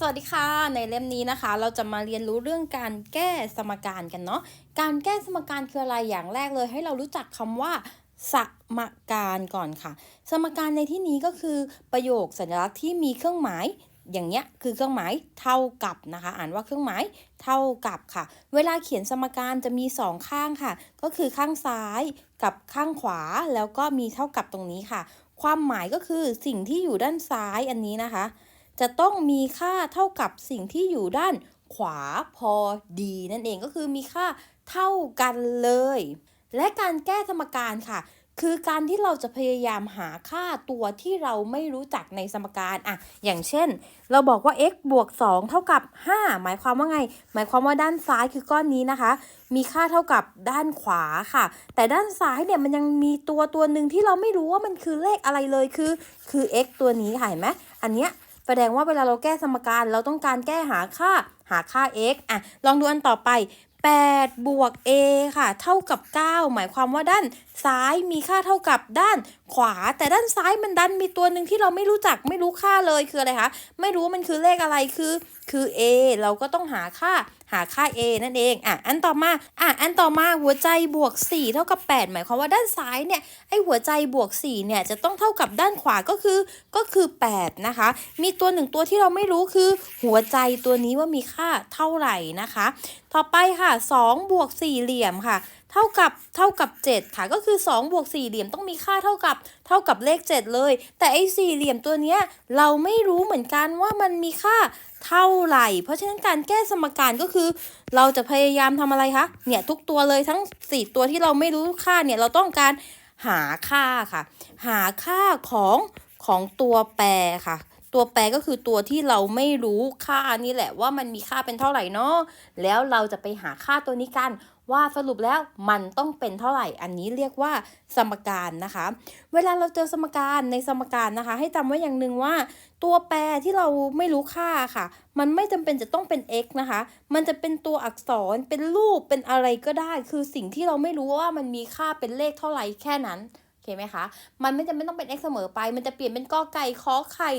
สวัสดีค่ะ ในเล่มนี้นะคะ เราจะมาเรียนรู้เรื่องการแก้สมการกันเนาะการแก้สมการคืออะไรอย่างแรกเลย ให้เรารู้จักคำว่า สมการก่อนค่ะ สมการในที่นี้ก็คือประโยคสัญลักษณ์ที่มีเครื่องหมายอย่างเงี้ยคือเครื่องหมายเท่ากับนะคะ อ่านว่าเครื่องหมายเท่ากับค่ะ เวลาเขียนสมการจะมีสองข้างค่ะ ก็คือข้างซ้ายกับข้างขวาแล้วก็มีเท่ากับตรงนี้ค่ะ ความหมายก็คือสิ่งที่อยู่ด้านซ้ายอันนี้นะคะ จะต้องมีค่าเท่ากับสิ่งที่อยู่ด้านขวาพอดี นั่นเองก็คือมีค่าเท่ากันเลย และการแก้สมการค่ะ คือการที่เราจะพยายามหาค่าตัวที่เราไม่รู้จักในสมการอะอย่างเช่น เราบอกว่า x บวก 2 เท่ากับ 5 หมายความว่าไง หมายความว่าด้านซ้ายคือก้อนนี้นะคะ มีค่าเท่ากับด้านขวาค่ะ แต่ด้านซ้ายเนี่ยมันยังมีตัวตัวหนึ่งที่เราไม่รู้ว่ามันคือเลขอะไรเลยคือ คือ x ตัวนี้ค่ะเห็นไหมอันเนี้ย แสดงว่าเวลาเราแก้สมการเราต้องการแก้หาค่าหาค่า x อะลองดูอันต่อไป8บวก a ค่ะ เท่ากับ 9 หมายความว่าด้าน ซ้ายมีค่าเท่ากับด้านขวา แต่ด้านซ้ายมันดันมีตัวหนึ่งที่เราไม่รู้จักไม่รู้ค่าเลยคืออะไรคะไม่รู้ว่ามันคือเลขอะไรคือคือ a เราก็ต้องหาค่าหาค่า a นั่นเอง อะ อันต่อมา อะ อันต่อมาหัวใจบวก 4 เท่ากับ 8 หมายความว่าด้านซ้ายเนี่ย ไอหัวใจบวก 4 เนี่ย จะต้องเท่ากับด้านขวาก็คือ ก็คือ 8 นะคะ มีตัวหนึ่งตัวที่เราไม่รู้คือ หัวใจตัวนี้ว่ามีค่าเท่าไหร่นะคะ ต่อไปค่ะ 2 บวก 4 เหลี่ยมค่ะ เท่ากับเท่ากับ 7 ค่ะ ก็คือ2บวก4เหลี่ยมต้องมีค่าเท่ากับ เท่ากับเลข 7 เลย แต่ไอ้สี่เหลี่ยมตัวเนี้ยเราไม่รู้เหมือนกันว่ามันมีค่าเท่าไหร่ เพราะฉะนั้นการแก้สมการก็คือ เราจะพยายามทำอะไรคะเนี่ยทุกตัวเลยทั้ง 4 ตัวที่เราไม่รู้ค่าเนี่ยเราต้องการหาค่าค่ะ หาค่าของของตัวแปรค่ะตัวแปรก็คือตัวที่เราไม่รู้ค่านี่แหละว่ามันมีค่าเป็นเท่าไหร่เนาะแล้วเราจะไปหาค่าตัวนี้กัน ว่าสรุปแล้วมันต้องเป็นเท่าไหร่ อันนี้เรียกว่าสมการนะคะ เวลาเราเจอสมการในสมการนะคะ ให้จำไว้อย่างหนึ่งว่า ตัวแปรที่เราไม่รู้ค่าค่ะ มันไม่จำเป็นจะต้องเป็น x นะคะ มันจะเป็นตัวอักษรเป็นรูปเป็นอะไรก็ได้ คือสิ่งที่เราไม่รู้ว่ามันมีค่าเป็นเลขเท่าไหร่แค่นั้น โอเคไหมคะ มันไม่จำเป็นต้องเป็น x เสมอไป มันจะเปลี่ยนเป็นกอไก่ขอไข่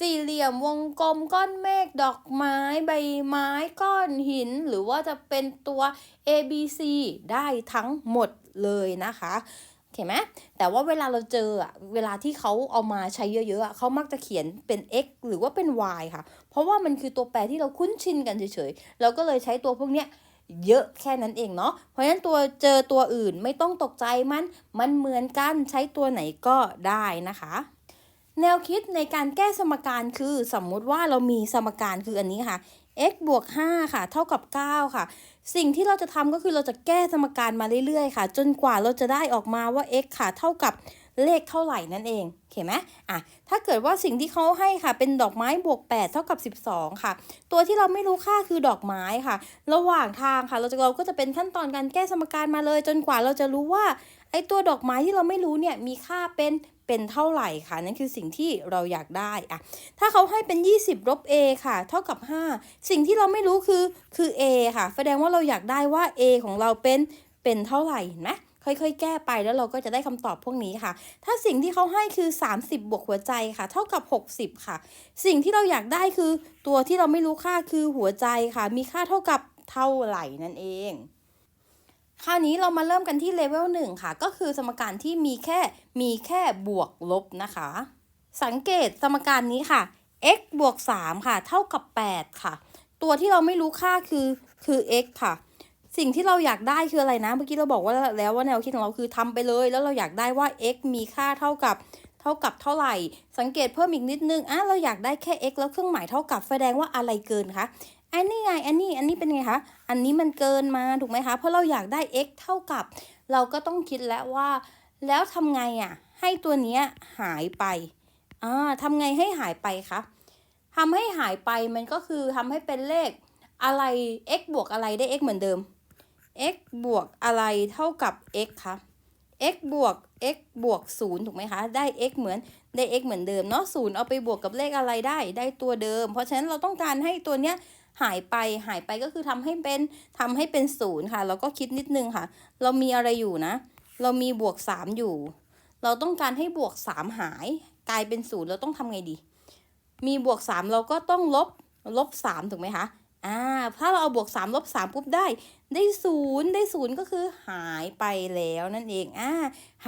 สี่เหลี่ยม วงกลม ก้อนเมฆ ดอกไม้ ใบไม้ ก้อนหิน หรือว่าจะเป็นตัว A B C ได้ทั้งหมดเลยนะคะโอเคไหมแต่ว่าเวลาเราเจออะเวลาที่เขาเอามาใช้เยอะๆเขามักจะเขียนเป็น x หรือว่าเป็น y ค่ะ เพราะว่ามันคือตัวแปรที่เราคุ้นชินกันเฉยๆ เราก็เลยใช้ตัวพวกเนี้ย เยอะแค่นั้นเองเนาะ เพราะฉะนั้นตัวเจอตัวอื่นไม่ต้องตกใจมัน มันเหมือนกันใช้ตัวไหนก็ได้นะคะ แนวคิดในการแก้สมการคือสมมุติว่าเรามีสมการคืออันนี้ค่ะ x บวก 5 ค่ะ เท่ากับ 9 ค่ะ สิ่งที่เราจะทำก็คือเราจะแก้สมการมาเรื่อยๆ ค่ะ จนกว่าเราจะได้ออกมาว่า x ค่ะ เท่ากับ เลขเท่าไหร่นั่นเองเห็นไหมอะถ้าเกิดว่าสิ่งที่เขาให้ค่ะ เป็นดอกไม้บวก 8 เท่ากับ 12 ค่ะ ตัวที่เราไม่รู้ค่าคือดอกไม้ค่ะ ระหว่างทางค่ะ เราจะเราก็จะเป็นขั้นตอนการแก้สมการมาเลย จนกว่าเราจะรู้ว่าไอ้ตัวดอกไม้ที่เราไม่รู้เนี่ยมีค่าเป็นเป็นเท่าไหร่ค่ะ นั่นคือสิ่งที่เราอยากได้อะถ้าเขาให้เป็น 20ลบ a ค่ะ เท่ากับ 5 สิ่งที่เราไม่รู้คือคือ a ค่ะ แสดงว่าเราอยากได้ว่า a ของเราเป็นเป็นเท่าไหร่เห็นไหม ค่อยๆ แก้ไปแล้วเราก็จะได้คำตอบพวกนี้ค่ะ ถ้าสิ่งที่เขาให้คือ 30 บวกหัวใจค่ะ เท่ากับ 60 ค่ะ สิ่งที่เราอยากได้คือตัวที่เราไม่รู้ค่าคือหัวใจค่ะ มีค่าเท่ากับเท่าไหร่นั่นเองคราวนี้เรามาเริ่มกันที่เลเวลหนึ่งค่ะ ก็คือสมการที่มีแค่มีแค่บวกลบนะคะ สังเกตสมการนี้ค่ะ x บวก3ค่ะ เท่ากับ 8 ค่ะ ตัวที่เราไม่รู้ค่าคือคือ x ค่ะ สิ่งที่เราอยากได้คืออะไรนะ เมื่อกี้เราบอกว่าแล้วว่าแนวคิดของเราคือทำไปเลย แล้วเราอยากได้ว่า x มีค่าเท่ากับเท่ากับเท่าไหร่ สังเกตเพิ่มอีกนิดนึงอะเราอยากได้แค่ x แล้วเครื่องหมายเท่ากับแสดงว่าอะไรเกินคะอันนี้ไง อันนี้อันนี้เป็นไงคะ อันนี้มันเกินมาถูกไหมคะ เพราะเราอยากได้ x เท่ากับ เราก็ต้องคิดแล้วว่า แล้วทำไงอะ ให้ตัวเนี้ยหายไปอ่าทำไงให้หายไปคะทำให้หายไปมันก็คือทำให้เป็นเลขอะไร x บวกอะไรได้ x เหมือนเดิม x บวกอะไรเท่ากับ x คะ x บวก x บวก 0 ถูกไหมคะ ได้ x เหมือน ได้ x เหมือนเดิมเนาะศูนย์เอาไปบวกกับเลขอะไรได้ ได้ตัวเดิม เพราะฉะนั้นเราต้องการให้ตัวเนี้ยหายไป หายไปก็คือทำให้เป็นทำให้เป็นศูนย์ค่ะ เราก็คิดนิดนึงค่ะ เรามีอะไรอยู่นะ เรามีบวก 3 อยู่ เราต้องการให้บวก 3 หาย กลายเป็นศูนย์เราต้องทำไงดี มีบวก 3 เราก็ต้องลบ ลบ 3 ถูกไหมคะ อ่าถ้าเราเอาบวก3ลบ3ปุ๊บได้ ได้ศูนย์ได้ศูนย์ก็คือหายไปแล้วนั่นเองอ่า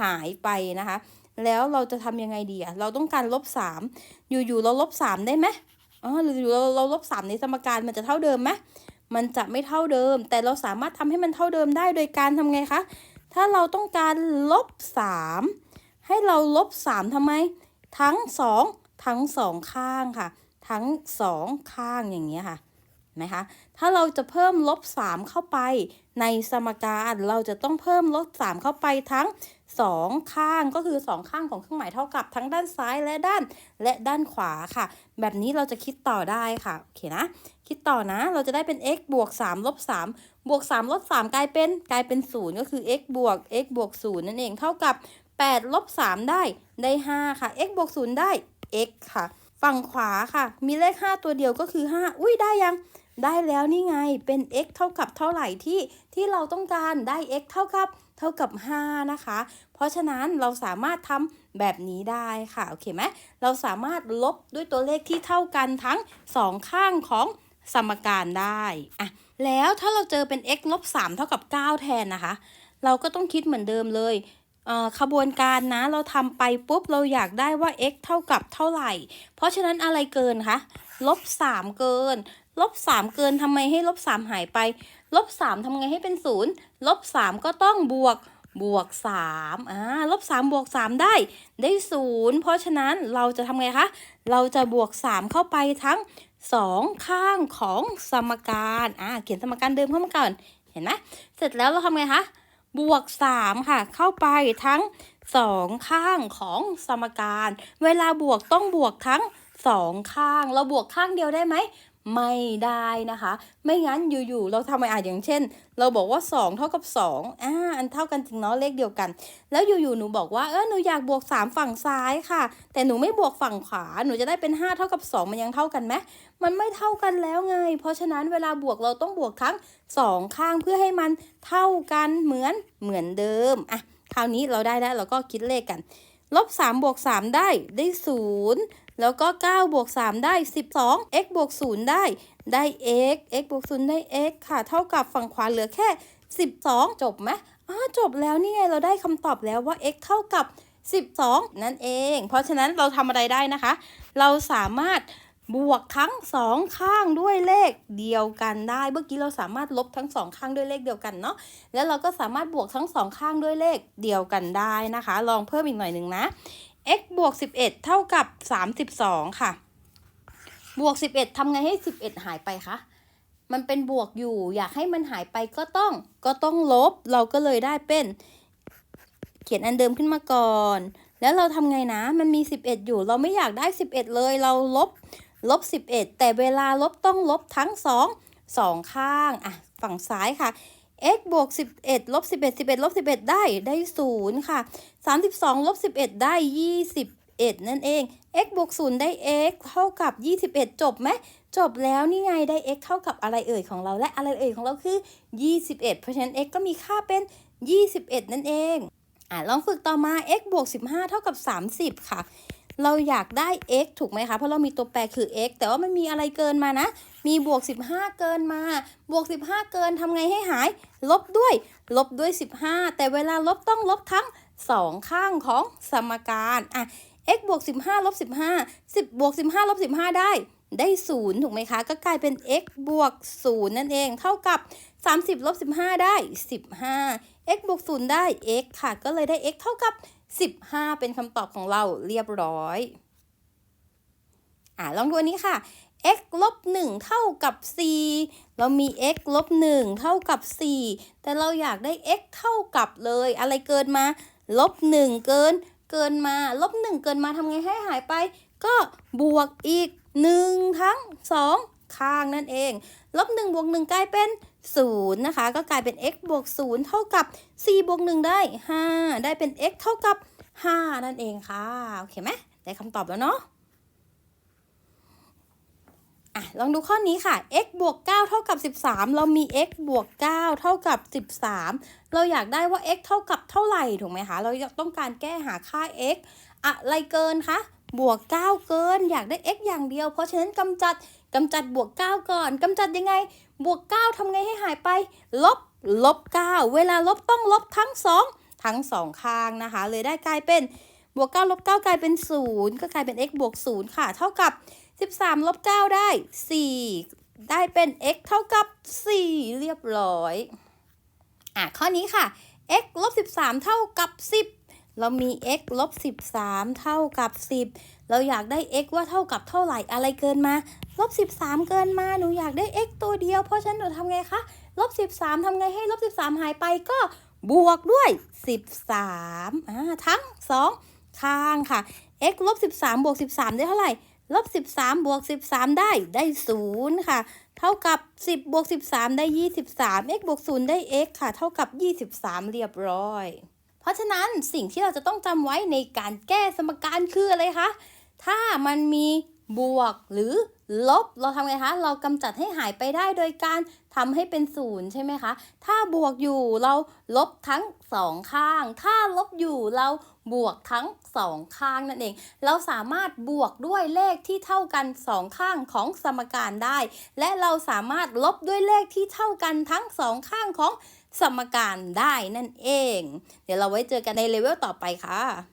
หายไปนะคะ แล้วเราจะทำยังไงดีอะเราต้องการลบ3อยู่ๆเราลบ3ได้ไหมอ๋อหรือเราเราลบ3ในสมการมันจะเท่าเดิมไหมมันจะไม่เท่าเดิม แต่เราสามารถทำให้มันเท่าเดิมได้โดยการทำไงคะ ถ้าเราต้องการลบ3ให้เราลบ3ทำไม ทั้ง 2 ทั้ง 2 ข้างค่ะ ทั้ง 2 ข้างอย่างเงี้ยค่ะ นะคะ ถ้าเราจะเพิ่มลบ 3 เข้าไป ในสมการเราจะต้องเพิ่มลบ 3 เข้าไปทั้ง 2 ข้างก็คือ 2 ข้างของเครื่องหมายเท่ากับทั้งด้านซ้ายและด้านและด้านขวาค่ะ แบบนี้เราจะคิดต่อได้ค่ะ โอเคนะ คิดต่อนะ เราจะได้เป็น x บวก3ลบ3บวก3ลบ3กลายเป็นกลายเป็น 0 ก็คือ x บวก x บวก0นั่นเองเท่ากับ8ลบ3ได้ได้ 5 ค่ะ x บวก0ได้ x ค่ะ ฝั่งขวาค่ะ มีเลข 5 ตัวเดียวก็คือ 5 อุ้ยได้ยัง ได้แล้วนี่ไงเป็น x เท่ากับเท่าไหร่ที่ที่เราต้องการได้ x เท่ากับเท่ากับ 5 นะคะ เพราะฉะนั้นเราสามารถทำแบบนี้ได้ค่ะโอเคไหมเราสามารถลบด้วยตัวเลขที่เท่ากันทั้ง 2 ข้างของสมการได้อะแล้วถ้าเราเจอเป็น x ลบ3เท่ากับ 9 แทนนะคะ เราก็ต้องคิดเหมือนเดิมเลยขบวนการนะเราทำไปปุ๊บเราอยากได้ว่า x เท่ากับเท่าไหร่ เพราะฉะนั้นอะไรเกินคะลบ3เกิน ลบ3เกินทำไมให้ลบ3หายไป ลบ3ทำไงให้เป็น0ลบ3ก็ต้องบวกบวก3อ่าลบ3บวก3ได้ ได้0เพราะฉะนั้นเราจะทำไงคะ เราจะบวก3เข้าไปทั้ง2ข้างของสมการอ่าเขียนสมการเดิมเข้ามาก่อน เห็นไหมเสร็จแล้วเราทำไงคะ บวก3ค่ะ เข้าไปทั้ง2ข้างของสมการ เวลาบวกต้องบวกทั้ง2ข้าง เราบวกข้างเดียวได้ไหม ไม่ได้นะคะ ไม่งั้นอยู่ๆเราทำไมอะอย่างเช่น เราบอกว่า 2 เท่ากับ2อ่าอันเท่ากันจริงเนาะเลขเดียวกัน แล้วอยู่ๆหนูบอกว่าเออหนูอยากบวก 3 ฝั่งซ้ายค่ะ แต่หนูไม่บวกฝั่งขวาหนูจะได้เป็น 5 เท่ากับ 2 มันยังเท่ากันไหมมันไม่เท่ากันแล้วไง เพราะฉะนั้นเวลาบวกเราต้องบวกทั้ง 2 ข้างเพื่อให้มันเท่ากันเหมือนเหมือนเดิมอะคราวนี้เราได้แล้วเราก็คิดเลขกันลบ3บวก3ได้ได้0 แล้วก็9บวก3ได้ 12 x บวก0ได้ ได้ x x บวก0ได้ x ค่ะ เท่ากับฝั่งขวาเหลือแค่ 12 จบไหมอ๋อจบแล้วนี่ไงเราได้คำตอบแล้วว่า x เท่ากับ 12 นั่นเอง เพราะฉะนั้นเราทำอะไรได้นะคะ เราสามารถบวกทั้งสองข้างด้วยเลขเดียวกันได้ เมื่อกี้เราสามารถลบทั้งสองข้างด้วยเลขเดียวกันเนาะ แล้วเราก็สามารถบวกทั้งสองข้างด้วยเลขเดียวกันได้นะคะ ลองเพิ่มอีกหน่อยหนึ่งนะ x บวก 11 เท่ากับ 32 ค่ะ บวก 11ทำไงให้ 11 หายไปคะ มันเป็นบวกอยู่ อยากให้มันหายไปก็ต้อง ก็ต้องลบ เราก็เลยได้เป็น เขียนอันเดิมขึ้นมาก่อน แล้วเราทำไงนะ มันมี 11 อยู่ เราไม่อยากได้ 11 เลย เราลบ ลบ 11 แต่เวลาลบต้องลบทั้ง 2 2 ข้าง อะ ฝั่งซ้ายค่ะ x บวก11ลบ11 11ลบ11 ได้ได้0ค่ะ 32ลบ11 ได้ 21 นั่นเอง x บวก0ได้ x เท่ากับ 21 จบไหมจบแล้วนี่ไงได้ x เท่ากับอะไรเอ่ยของเราและอะไรเอ่ยของเราคือ 21 เพราะฉะนั้น x ก็มีค่าเป็น 21 นั่นเองอะลองฝึกต่อมา x บวก15 เท่ากับ 30 ค่ะ เราอยากได้ x ถูกไหมคะ เพราะเรามีตัวแปรคือ x แต่ว่ามันมีอะไรเกินมานะ มีบวก 15 เกินมา บวก 15 เกินทำไงให้หาย ลบด้วย ลบด้วย 15 แต่เวลาลบต้องลบทั้ง 2 ข้างของสมการอะ x บวก 15 ลบ 15 10 บวก 15 ลบ 15 ได้ ได้ 0 ถูกไหมคะ ก็กลายเป็น x บวก 0 นั่นเอง เท่ากับ 30 ลบ 15 ได้ 15 x บวก 0 ได้ x ค่ะ ก็เลยได้ x เท่ากับ 15 เป็นคำตอบของเราเรียบร้อย อ่าลองดูอันนี้ค่ะ x ลบ1เท่ากับ4เรามี x ลบ1เท่ากับ 4 แต่เราอยากได้ x เท่ากับเลย อะไรเกินมาลบ1เกิน เกินมาลบ1เกินมาทำไงให้หายไป ก็บวกอีก 1 ทั้ง 2 ข้างนั่นเอง ลบ1บวก1กลายเป็น 0 นะคะ ก็กลายเป็น x บวก 0 เท่ากับ 4 บวก 1 ได้ 5 ได้เป็น x เท่ากับ 5 นั่นเองค่ะ โอเคไหมได้คำตอบแล้วเนาะอะลองดูข้อนี้ค่ะ x บวก 9 เท่ากับ 13 เรามี x บวก 9 เท่ากับ 13 เราอยากได้ว่า x เท่ากับเท่าไหร่ถูกไหมคะ เราต้องการแก้หาค่า x อะไรเกินคะ บวก 9 เกิน อยากได้ x อย่างเดียว เพราะฉะนั้นกำจัดกำจัดบวก 9 ก่อนกำจัดยังไง บวก 9ทำไงให้หายไป ลบ ลบ 9 เวลาลบต้องลบทั้ง 2 ทั้ง 2 ข้างนะคะ เลยได้กลายเป็นบวก 9 ลบ 9 กลายเป็น 0 ก็กลายเป็น x บวก 0 ค่ะ เท่ากับ 13 ลบ 9 ได้ 4 ได้เป็น x เท่ากับ 4 เรียบร้อย อะ ข้อนี้ค่ะ x ลบ 13 เท่ากับ 10 เรามี x ลบ13 เท่ากับ 10 เราอยากได้ x ว่าเท่ากับเท่าไหร่อะไรเกินมาลบ13 เกินมา หนูอยากได้ x ตัวเดียว เพราะฉะนั้นหนูทำไงคะลบ13ทำไงให้ลบ13 หายไปก็บวกด้วย 13อ่าทั้ง 2 ข้างค่ะ x ลบ13 บวก 13 ได้เท่าไหร่ลบ13 บวก 13 ได้ได้0ค่ะ เท่ากับ 10 บวก 13 ได้ 23 x บวก 0 ได้ x ค่ะ เท่ากับ 23 เรียบร้อย เพราะฉะนั้นสิ่งที่เราจะต้องจำไว้ในการแก้สมการคืออะไรคะ ถ้ามันมีบวกหรือลบเราทำไงคะ เรากำจัดให้หายไปได้โดยการทำให้เป็นศูนย์ใช่ไหมคะ ถ้าบวกอยู่เราลบทั้งสองข้าง ถ้าลบอยู่เราบวกทั้งสองข้างนั่นเอง เราสามารถบวกด้วยเลขที่เท่ากันสองข้างของสมการได้ และเราสามารถลบด้วยเลขที่เท่ากันทั้งสองข้างของ สมการได้นั่นเอง เดี๋ยวเราไว้เจอกันในเลเวลต่อไปค่ะ